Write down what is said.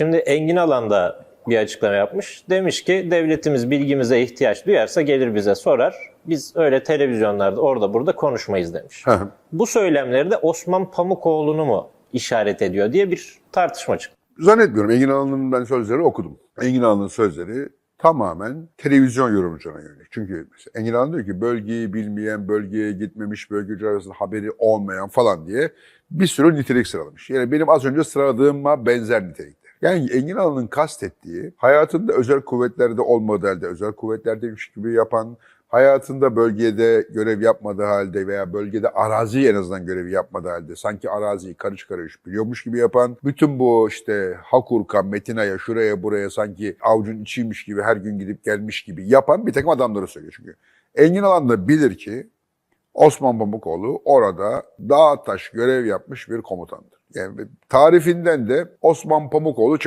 Şimdi Engin Alan da bir açıklama yapmış. Demiş ki devletimiz bilgimize ihtiyaç duyarsa gelir bize sorar. Biz öyle televizyonlarda orada burada konuşmayız demiş. Hı hı. Bu söylemleri de Osman Pamukoğlu'nu mu işaret ediyor diye bir tartışma çıktı. Zannetmiyorum. Engin Alan'ın ben sözleri okudum. Engin Alan'ın sözleri tamamen televizyon yorumcuna yönelik. Çünkü mesela Engin Alan diyor ki bölgeyi bilmeyen, bölgeye gitmemiş, bölgeci arasında haberi olmayan falan diye bir sürü nitelik sıralamış. Yani benim az önce sıraladığıma benzer nitelikler. Yani Engin Alan'ın kastettiği hayatında özel kuvvetlerde olmadığı halde özel kuvvetlerdeymiş gibi yapan, hayatında bölgede görev yapmadığı halde veya bölgede arazi en azından görevi yapmadığı halde sanki araziyi karış karış biliyormuş gibi yapan, bütün bu işte Hakurka, Metina'ya, şuraya buraya sanki avucun içiymiş gibi her gün gidip gelmiş gibi yapan bir takım adamları söylüyor çünkü. Engin Alan da bilir ki Osman Pamukoğlu orada dağ taş görev yapmış bir komutandır. Yani tarifinden de Osman Pamukoğlu